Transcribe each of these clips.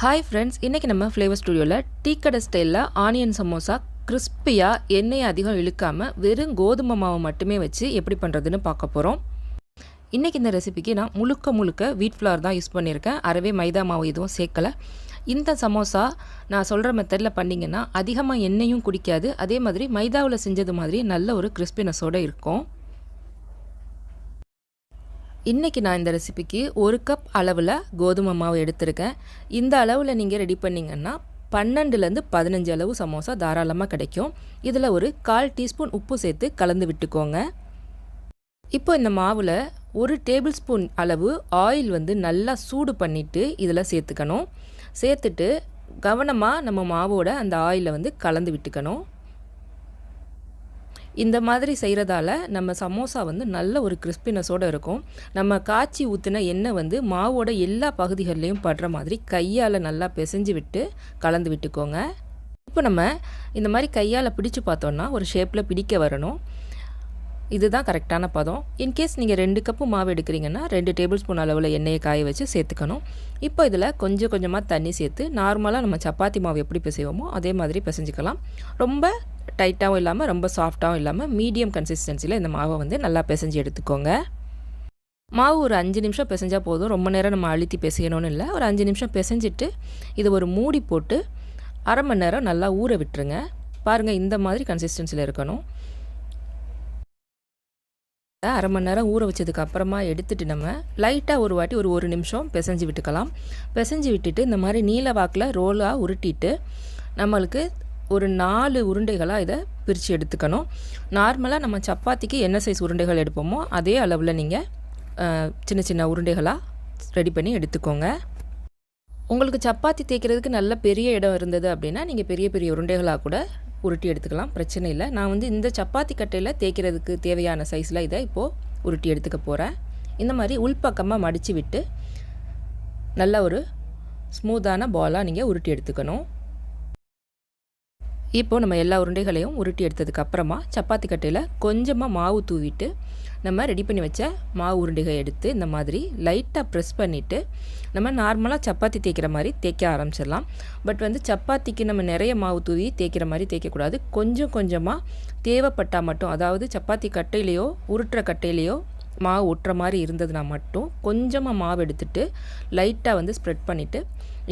Hi friends இன்றைக்கி நம்ம flavour ஸ்டுடியோவில் டீ கடை ஸ்டைலில் ஆனியன் சமோசா கிறிஸ்பியாக எண்ணெயை அதிகம் இழுக்காமல் வெறும் கோதுமை மாவு மட்டுமே வச்சு எப்படி பண்ணுறதுன்னு பார்க்க போகிறோம் இன்றைக்கி இந்த ரெசிபிக்கு நான் முழுக்க முழுக்க வீட் ஃப்ளவர் தான் யூஸ் பண்ணியிருக்கேன். அறவே மைதா மாவு எதுவும் சேர்க்கலை. இந்த சமோசா நான் சொல்கிற மெத்தடில் பண்ணிங்கன்னா அதிகமாக எண்ணெயும் குடிக்காது. அதே மாதிரி மைதாவில் செஞ்சது மாதிரி நல்ல ஒரு கிறிஸ்பினஸோடு இருக்கும். இன்றைக்கி நான் இந்த ரெசிபிக்கு ஒரு கப் அளவில் கோதுமை மாவு எடுத்திருக்கேன். இந்த அளவில் நீங்கள் ரெடி பண்ணிங்கன்னா பன்னெண்டுலேருந்து பதினஞ்சு அளவு சமோசா தாராளமாக கிடைக்கும். இதில் ஒரு கால் டீஸ்பூன் உப்பு சேர்த்து கலந்து விட்டுக்கோங்க. இப்போ இந்த மாவில் ஒரு டேபிள் ஸ்பூன் அளவு ஆயில் வந்து நல்லா சூடு பண்ணிவிட்டு இதில் சேர்த்துக்கணும். சேர்த்துட்டு கவனமாக நம்ம மாவோட அந்த ஆயிலை வந்து கலந்து விட்டுக்கணும். இந்த மாதிரி செய்கிறதால நம்ம சமோசா வந்து நல்ல ஒரு கிறிஸ்பினஸோடு இருக்கும். நம்ம காய்ச்சி ஊற்றின எண்ணெய் வந்து மாவோட எல்லா பகுதிகள்லேயும் படுற மாதிரி கையால் நல்லா பிசைஞ்சு விட்டு கலந்து விட்டுக்கோங்க. இப்போ நம்ம இந்த மாதிரி கையால் பிடிச்சு பார்த்தோன்னா ஒரு ஷேப்பில் பிடிக்க வரணும். இதுதான் கரெக்டான பதம். இன்கேஸ் நீங்கள் ரெண்டு கப்பு மாவு எடுக்கிறீங்கன்னா ரெண்டு டேபிள் ஸ்பூன் அளவில் எண்ணெயை காய வச்சு சேர்த்துக்கணும். இப்போ இதில் கொஞ்சம் கொஞ்சமாக தண்ணி சேர்த்து நார்மலாக நம்ம சப்பாத்தி மாவு எப்படி பிசைவோமோ அதே மாதிரி பிசைஞ்சிக்கலாம். ரொம்ப டைட்டாகவும் இல்லாமல் ரொம்ப சாஃப்டாகவும் இல்லாமல் மீடியம் கன்சிஸ்டன்சியில் இந்த மாவை வந்து நல்லா பிசைஞ்சு எடுத்துக்கோங்க. மாவு ஒரு அஞ்சு நிமிஷம் பிசைஞ்சால் போதும். ரொம்ப நேரம் நம்ம அழுத்தி பிசையணும்னு இல்லை. ஒரு அஞ்சு நிமிஷம் பிசைஞ்சிட்டு இது ஒரு மூடி போட்டு அரை மணி நேரம் நல்லா ஊற விட்டுருங்க. பாருங்கள் இந்த மாதிரி கன்சிஸ்டன்சியில் இருக்கணும். அரை மணி நேரம் ஊற வச்சதுக்கு அப்புறமா எடுத்துட்டு நம்ம லைட்டாக ஒரு வாட்டி ஒரு ஒரு நிமிஷம் பிசைஞ்சு விட்டுக்கலாம். பிசைஞ்சு விட்டுட்டு இந்த மாதிரி நீல வாக்கில் ரோலாக உருட்டிட்டு நம்மளுக்கு ஒரு நாலு உருண்டைகளாக இதை பிரித்து எடுத்துக்கணும். நார்மலாக நம்ம சப்பாத்திக்கு என்ன சைஸ் உருண்டைகள் எடுப்போமோ அதே அளவில் நீங்கள் சின்ன சின்ன உருண்டைகளாக ரெடி பண்ணி எடுத்துக்கோங்க. உங்களுக்கு சப்பாத்தி தேய்க்கிறதுக்கு நல்ல பெரிய இடம் இருந்தது அப்படின்னா நீங்கள் பெரிய பெரிய உருண்டைகளாக கூட உருட்டி எடுத்துக்கலாம் பிரச்சனை இல்லை. நான் வந்து இந்த சப்பாத்தி கட்டையில் தேய்க்கிறதுக்கு தேவையான சைஸில் இதை இப்போது உருட்டி எடுத்துக்க போகிறேன் இந்த மாதிரி உள்பக்கமாக மடித்து விட்டு நல்ல ஒரு ஸ்மூத்தான பாலாக நீங்கள் உருட்டி எடுத்துக்கணும். இப்போது நம்ம எல்லா உருண்டைகளையும் உருட்டி எடுத்ததுக்கு அப்புறமா சப்பாத்தி கட்டையில் கொஞ்சமாக மாவு தூவிட்டு நம்ம ரெடி பண்ணி வச்ச மாவு உருண்டைகள் எடுத்து இந்த மாதிரி லைட்டாக ப்ரெஸ் பண்ணிவிட்டு நம்ம நார்மலாக சப்பாத்தி தேய்க்கிற மாதிரி தேய்க்க ஆரம்பிச்சிடலாம். பட் வந்து சப்பாத்திக்கு நம்ம நிறைய மாவு தூவி தேய்க்கிற மாதிரி தேய்க்கக்கூடாது கொஞ்சம் கொஞ்சமாக தேவைப்பட்டால் மட்டும் அதாவது சப்பாத்தி கட்டையிலையோ உருட்டுற கட்டையிலையோ மாவு ஒட்டுற மாதிரி இருந்ததுனா மட்டும் கொஞ்சமாக மாவு எடுத்துட்டு லைட்டாக வந்து ஸ்ப்ரெட் பண்ணிவிட்டு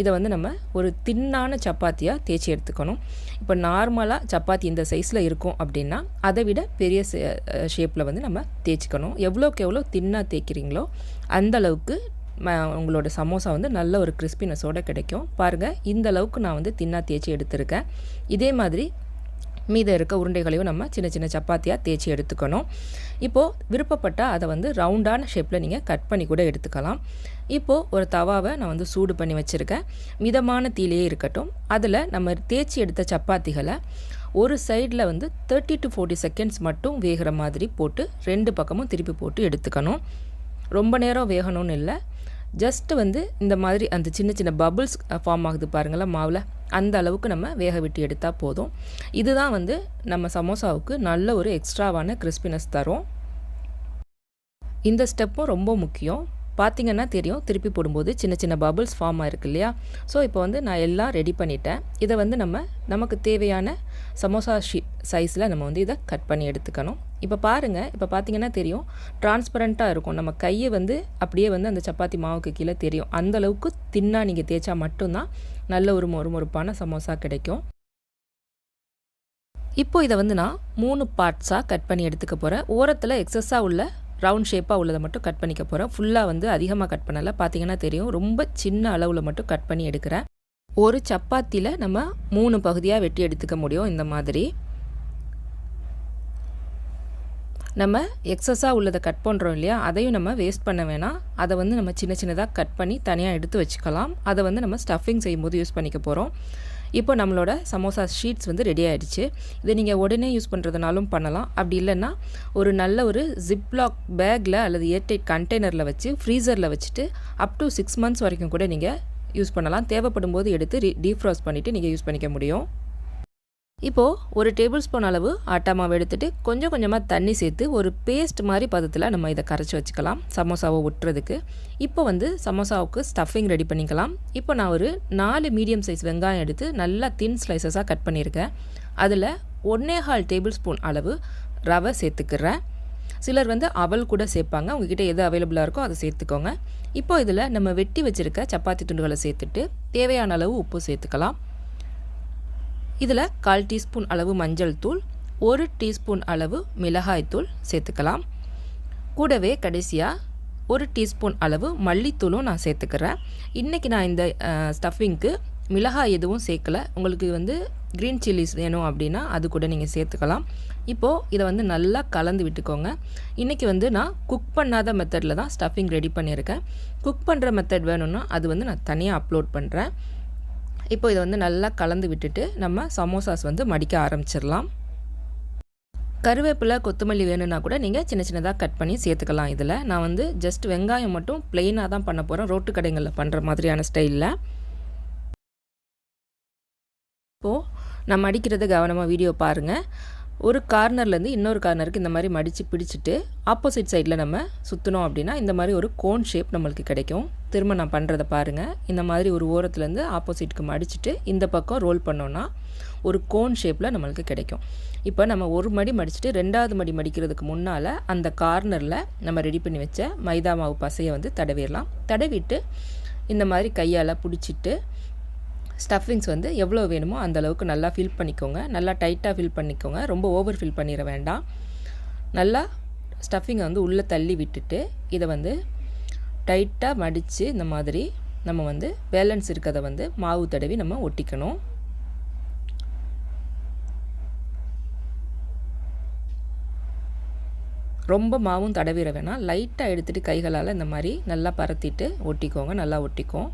இதை வந்து நம்ம ஒரு தின்னான சப்பாத்தியாக தேய்ச்சி எடுத்துக்கணும். இப்போ நார்மலாக சப்பாத்தி இந்த சைஸில் இருக்கும் அப்படின்னா அதை விட பெரிய ஷேப்பில் வந்து நம்ம தேய்ச்சிக்கணும். எவ்வளோக்கு எவ்வளோ தின்னாக தேய்க்கிறீங்களோ அந்தளவுக்கு உங்களோட சமோசா வந்து நல்ல ஒரு கிறிஸ்பினஸோடு கிடைக்கும். பாருங்கள் இந்த அளவுக்கு நான் வந்து தின்னாக தேய்ச்சி எடுத்திருக்கேன். இதே மாதிரி மீதம் இருக்க உருண்டைகளையும் நம்ம சின்ன சின்ன சப்பாத்தியாக தேய்ச்சி எடுத்துக்கணும். இப்போது விருப்பப்பட்டால் அதை வந்து ரவுண்டான ஷேப்பில் நீங்கள் கட் பண்ணி கூட எடுத்துக்கலாம். இப்போது ஒரு தவாவை நான் வந்து சூடு பண்ணி வச்சுருக்கேன். மிதமான தீலையே இருக்கட்டும். அதில் நம்ம தேய்ச்சி எடுத்த சப்பாத்திகளை ஒரு சைடில் வந்து தேர்ட்டி டு ஃபோர்ட்டி செகண்ட்ஸ் மட்டும் வேகிற மாதிரி போட்டு ரெண்டு பக்கமும் திருப்பி போட்டு எடுத்துக்கணும். ரொம்ப நேரம் வேகணும்னு இல்லை. ஜஸ்ட்டு வந்து இந்த மாதிரி அந்த சின்ன சின்ன பபுள்ஸ் ஃபார்ம் ஆகுது பாருங்களேன் மாவில். அந்த அளவுக்கு நம்ம வேக விட்டு எடுத்தால் போதும். இதுதான் வந்து நம்ம சமோசாவுக்கு நல்ல ஒரு எக்ஸ்ட்ராவான கிறிஸ்பினஸ் தரும். இந்த ஸ்டெப்பும் ரொம்ப முக்கியம். பார்த்திங்கன்னா தெரியும். திருப்பி போடும்போது சின்ன சின்ன பபுள்ஸ் ஃபார்ம் ஆயிருக்கு இல்லையா? ஸோ இப்போ வந்து நான் எல்லாம் ரெடி பண்ணிட்டேன். இதை வந்து நம்ம நமக்கு தேவையான சமோசா ஷீ சைஸில் நம்ம வந்து இதை கட் பண்ணி எடுத்துக்கணும். இப்போ பாருங்கள் இப்போ பார்த்தீங்கன்னா தெரியும். டிரான்ஸ்பரண்ட்டாக இருக்கும். நம்ம கையை வந்து அப்படியே வந்து அந்த சப்பாத்தி மாவுக்கு கீழே தெரியும். அந்தளவுக்கு தின்னாக நீங்கள் தேய்ச்சா மட்டும்தான் நல்ல ஒரு மொறுமொறுப்பான சமோசா கிடைக்கும். இப்போ இதை வந்து நான் மூணு பார்ட்ஸாக கட் பண்ணி எடுத்துக்க போகிறேன் ஓரத்தில் எக்ஸஸாக உள்ள ரவுண்ட் ஷேப்பாக உள்ளதை மட்டும் கட் பண்ணிக்க போகிறேன் ஃபுல்லாக வந்து அதிகமாக கட் பண்ணலை. பார்த்தீங்கன்னா தெரியும். ரொம்ப சின்ன அளவில் மட்டும் கட் பண்ணி எடுக்கிறேன். ஒரு சப்பாத்தியில் நம்ம மூணு பகுதியாக வெட்டி எடுத்துக்க முடியும் இந்த மாதிரி. நம்ம எக்ஸஸாக உள்ளதை கட் பண்ணுறோம் இல்லையா? அதையும் நம்ம வேஸ்ட் பண்ண வேணாம். அதை வந்து நம்ம சின்ன சின்னதாக கட் பண்ணி தனியாக எடுத்து வச்சுக்கலாம். அதை வந்து நம்ம ஸ்டஃபிங் செய்யும்போது யூஸ் பண்ணிக்க போகிறோம் இப்போ நம்மளோட சமோசா ஷீட்ஸ் வந்து ரெடி ஆகிடுச்சு இதை நீங்கள் உடனே யூஸ் பண்ணுறதுனாலும் பண்ணலாம். அப்படி இல்லைன்னா ஒரு நல்ல ஒரு ஜிப்லாக் பேக்கில் அல்லது ஏர்டைட் கண்டெய்னரில் வச்சு ஃப்ரீசரில் வச்சுட்டு அப் டு சிக்ஸ் மந்த்ஸ் வரைக்கும் கூட நீங்கள் யூஸ் பண்ணலாம். தேவைப்படும் போது எடுத்து டீஃப்ராஸ் பண்ணிவிட்டு நீங்கள் யூஸ் பண்ணிக்க முடியும். இப்போது ஒரு டேபிள் ஸ்பூன் அளவு ஆட்டா மாவு எடுத்துகிட்டு கொஞ்சம் கொஞ்சமாக தண்ணி சேர்த்து ஒரு பேஸ்ட் மாதிரி பதத்தில் நம்ம இதை கரைச்சி வச்சுக்கலாம். சமோசாவை ஒட்டுறதுக்கு. இப்போ வந்து சமோசாவுக்கு ஸ்டஃபிங் ரெடி பண்ணிக்கலாம். இப்போ நான் ஒரு நாலு மீடியம் சைஸ் வெங்காயம் எடுத்து நல்லா தின் ஸ்லைசஸாக கட் பண்ணியிருக்கேன். அதில் ஒன்னே ஹால் டேபிள் ஸ்பூன் அளவு ரவை சேர்த்துக்கிறேன். சிலர் வந்து அவல் கூட சேர்ப்பாங்க. உங்ககிட்ட எது அவைலபிளாக இருக்கோ அதை சேர்த்துக்கோங்க. இப்போ இதில் நம்ம வெட்டி வச்சுருக்க சப்பாத்தி துண்டுகளை சேர்த்துட்டு தேவையான அளவு உப்பு சேர்த்துக்கலாம். இதில் கால் டீஸ்பூன் அளவு மஞ்சள் தூள் ஒரு டீஸ்பூன் அளவு மிளகாய் தூள் சேர்த்துக்கலாம். கூடவே கடைசியாக ஒரு டீஸ்பூன் அளவு மல்லித்தூளும் நான் சேர்த்துக்கிறேன். இன்றைக்கி நான் இந்த ஸ்டஃபிங்க்கு மிளகாய் எதுவும் சேர்க்கலை. உங்களுக்கு வந்து க்ரீன் சில்லிஸ் வேணும் அப்படின்னா அது கூட நீங்கள் சேர்த்துக்கலாம். இப்போது இதை வந்து நல்லா கலந்து விட்டுக்கோங்க. இன்றைக்கி வந்து நான் குக் பண்ணாத மெத்தடில் தான் ஸ்டஃபிங் ரெடி பண்ணியிருக்கேன். குக் பண்ணுற மெத்தட் வேணும்னா அது வந்து நான் தனியாக அப்லோட் பண்ணுறேன் இப்போ இதை வந்து நல்லா கலந்து விட்டுட்டு நம்ம சமோசாஸ் வந்து மடிக்க ஆரம்பிச்சிடலாம். கருவேப்பிலை கொத்தமல்லி வேணும்னா கூட நீங்கள் சின்ன சின்னதாக கட் பண்ணி சேர்த்துக்கலாம் இதில். நான் வந்து ஜஸ்ட் வெங்காயம் மட்டும் பிளெயினாக தான் பண்ண போகிறேன் ரோட்டு கடைகளில் பண்ணுற மாதிரியான ஸ்டைலில். இப்போது நான் மடிக்கிறத கவனமாக வீடியோ பாருங்கள் ஒரு கார்னர்லேருந்து இன்னொரு கார்னருக்கு இந்த மாதிரி மடித்து பிடிச்சிட்டு ஆப்போசிட் சைடில் நம்ம சுற்றினோம் அப்படின்னா இந்த மாதிரி ஒரு கோன் ஷேப் நம்மளுக்கு கிடைக்கும். திரும்ப நான் பண்ணுறதை பாருங்கள் இந்த மாதிரி ஒரு ஓரத்துலேருந்து ஆப்போசிட்க்கு மடிச்சுட்டு இந்த பக்கம் ரோல் பண்ணோன்னா ஒரு கோன் ஷேப்பில் நம்மளுக்கு கிடைக்கும். இப்போ நம்ம ஒரு மடி மடிச்சுட்டு ரெண்டாவது மடி மடிக்கிறதுக்கு முன்னால் அந்த கார்னரில் நம்ம ரெடி பண்ணி வச்ச மைதா மாவு பசையை வந்து தடவிடலாம். தடவிட்டு இந்த மாதிரி கையால் பிடிச்சிட்டு ஸ்டஃபிங்ஸ் வந்து எவ்வளோ வேணுமோ அந்தளவுக்கு நல்லா ஃபில் பண்ணிக்கோங்க. நல்லா டைட்டாக ஃபில் பண்ணிக்கோங்க. ரொம்ப ஓவர் ஃபில் பண்ணிட வேண்டாம். நல்லா ஸ்டஃபிங்கை வந்து உள்ளே தள்ளி விட்டுட்டு இதை வந்து டைட்டாக மடித்து இந்த மாதிரி நம்ம வந்து பேலன்ஸ் இருக்கிறத வந்து மாவு தடவி நம்ம ஒட்டிக்கணும். ரொம்ப மாவும் தடவிட வேணாம். லைட்டாக எடுத்துகிட்டு கைகளால் இந்த மாதிரி நல்லா பரத்திட்டு ஒட்டிக்கோங்க. நல்லா ஒட்டிக்கும்.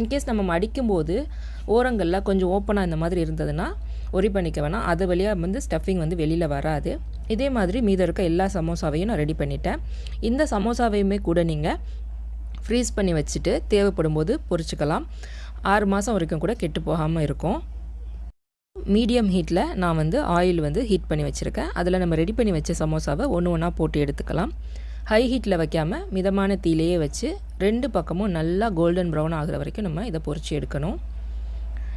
இன்கேஸ் நம்ம மடிக்கும்போது ஓரங்களில் கொஞ்சம் ஓப்பனாக இந்த மாதிரி இருந்ததுன்னா ஒரி பண்ணிக்க வேணாம். அது வழியாக வந்து ஸ்டஃபிங் வந்து வெளியில் வராது. இதே மாதிரி மீதம் இருக்க எல்லா சமோசாவையும் நான் ரெடி பண்ணிட்டேன். இந்த சமோசாவையுமே கூட நீங்கள் ஃப்ரீஸ் பண்ணி வச்சுட்டு தேவைப்படும் போது பொரிச்சிக்கலாம். ஆறு மாதம் வரைக்கும் கூட கெட்டு போகாமல் இருக்கும். மீடியம் ஹீட்டில் நான் வந்து ஆயில் வந்து ஹீட் பண்ணி வச்சுருக்கேன். அதில் நம்ம ரெடி பண்ணி வச்ச சமோசாவை ஒன்று ஒன்றா போட்டு எடுத்துக்கலாம். ஹை ஹீட்டில் வைக்காமல் மிதமான தீலையே வச்சு ரெண்டு பக்கமும் நல்லா கோல்டன் ப்ரௌன் ஆகிற வரைக்கும் நம்ம இதை பொறிச்சு எடுக்கணும்.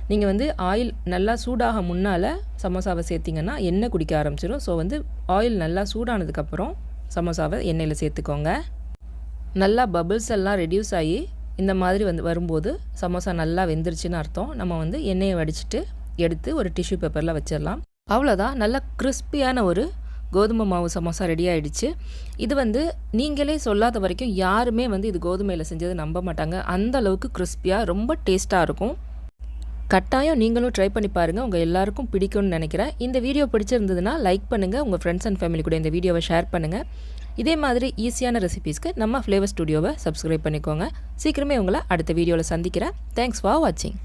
நீங்கள் வந்து ஆயில் நல்லா சூடாக முன்னால் சமோசாவை சேர்த்திங்கன்னா எண்ணெய் குடிக்க ஆரம்பிச்சிடும் ஸோ வந்து ஆயில் நல்லா சூடானதுக்கப்புறம் சமோசாவை எண்ணெயில் சேர்த்துக்கோங்க. நல்லா பபிள்ஸ் எல்லாம் ரெடியூஸ் ஆகி இந்த மாதிரி வந்து வரும்போது சமோசா நல்லா வெந்துருச்சுன்னு அர்த்தம். நம்ம வந்து எண்ணெயை வடிச்சிட்டு எடுத்து ஒரு டிஷ்யூ பேப்பரில் வச்சிடலாம் அவ்வளோதான் நல்லா கிறிஸ்பியான ஒரு கோதுமை மாவு சமோசா ரெடி ஆகிடுச்சு இது வந்து நீங்களே சொல்லாத வரைக்கும் யாருமே வந்து இது கோதுமையில் செஞ்சது நம்ப மாட்டாங்க. அந்த அளவுக்கு கிறிஸ்பியாக ரொம்ப டேஸ்ட்டாக இருக்கும். கட்டாயம் நீங்களும் ட்ரை பண்ணி பாருங்கள் உங்கள் எல்லாருக்கும் பிடிக்கும்னு நினைக்கிறேன். இந்த வீடியோ பிடிச்சிருந்ததுன்னா லைக் பண்ணுங்கள் உங்கள் ஃப்ரெண்ட்ஸ் அண்ட் ஃபேமிலி கூட இந்த வீடியோவை ஷேர் பண்ணுங்கள் இதே மாதிரி ஈஸியான ரெசிபீஸ்க்கு நம்ம ஃப்ளேவர் ஸ்டுடியோவை சப்ஸ்கிரைப் பண்ணிக்கோங்க. சீக்கிரமே உங்களை அடுத்த வீடியோவில் சந்திக்கிறேன். தேங்க்ஸ் ஃபார் வாட்சிங்